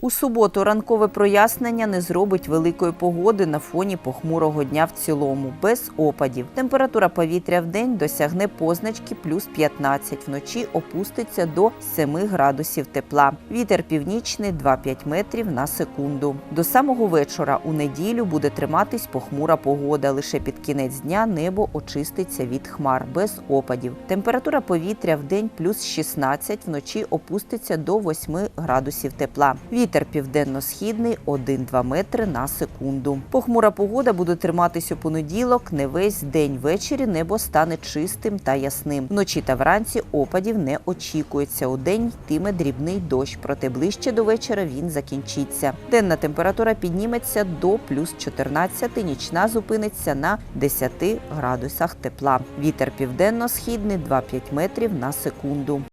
У суботу ранкове прояснення не зробить великої погоди на фоні похмурого дня в цілому, без опадів. Температура повітря в день досягне позначки плюс 15, вночі опуститься до 7 градусів тепла. Вітер північний 2-5 метрів на секунду. До самого вечора у неділю буде триматись похмура погода. Лише під кінець дня небо очиститься від хмар без опадів. Температура повітря в день плюс 16, вночі опуститься до 8 градусів тепла. Вітер південно-східний 1-2 метри на секунду. Похмура погода буде триматись у понеділок. Не весь день ввечері небо стане чистим та ясним. Вночі та вранці опадів не очікується. У день йтиме дрібний дощ, проте ближче до вечора він закінчиться. Денна температура підніметься до плюс 14, нічна зупиниться на 10 градусах тепла. Вітер південно-східний 2-5 метрів на секунду.